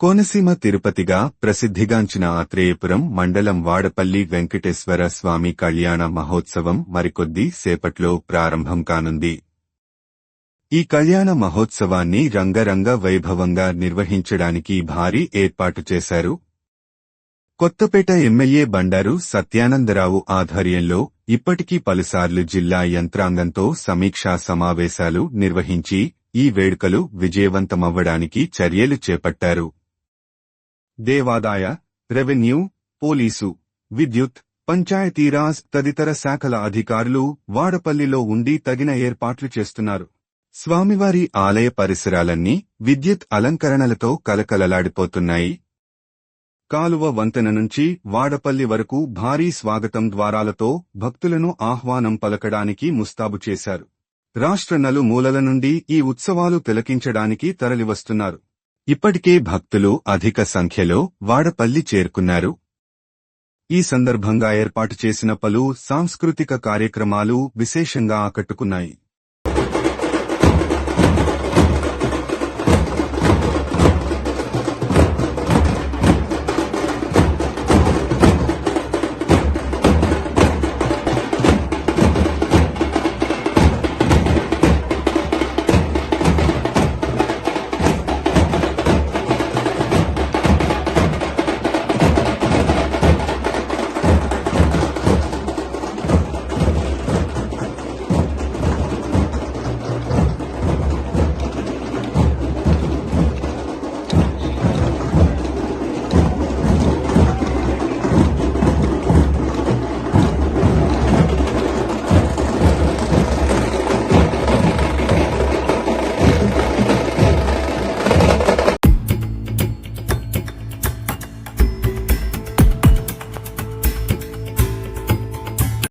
కోనసీమ తిరుపతిగా ప్రసిద్ధిగాంచిన ఆత్రేయపురం మండలం వాడపల్లి వెంకటేశ్వర స్వామి కళ్యాణ మహోత్సవం మరికొద్ది సేపట్లో ప్రారంభం కానుంది. ఈ కళ్యాణ మహోత్సవాన్ని రంగరంగ వైభవంగా నిర్వహించడానికి భారీ ఏర్పాటు చేశారు. కొత్తపేట ఎమ్మెల్యే బండారు సత్యానందరావు ఆధ్వర్యంలో ఇప్పటికీ పలుసార్లు జిల్లా యంత్రాంగంతో సమీక్షా సమావేశాలు నిర్వహించి ఈ వేడుకలు విజయవంతమవ్వడానికి చర్యలు చేపట్టారు. దేవాదాయ రెవెన్యూ పోలీసు విద్యుత్ పంచాయతీరాజ్ తదితర శాఖల అధికారులు వాడపల్లిలో ఉండి తగిన ఏర్పాట్లు చేస్తున్నారు. స్వామివారి ఆలయ పరిసరాలన్నీ విద్యుత్ అలంకరణలతో కలకలలాడిపోతున్నాయి. కాలువ వంతెన నుంచి వాడపల్లి వరకు భారీ స్వాగతం ద్వారాలతో భక్తులను ఆహ్వానం పలకడానికి ముస్తాబు చేశారు. రాష్ట్ర నలుమూలల నుండి ఈ ఉత్సవాలు తిలకించడానికి తరలివస్తున్నారు. ఇప్పటికే భక్తులు అధిక సంఖ్యలో వాడపల్లి చేరుకున్నారు. ఈ సందర్భంగా ఏర్పాటు చేసిన పలు సాంస్కృతిక కార్యక్రమాలు విశేషంగా ఆకట్టుకున్నాయి.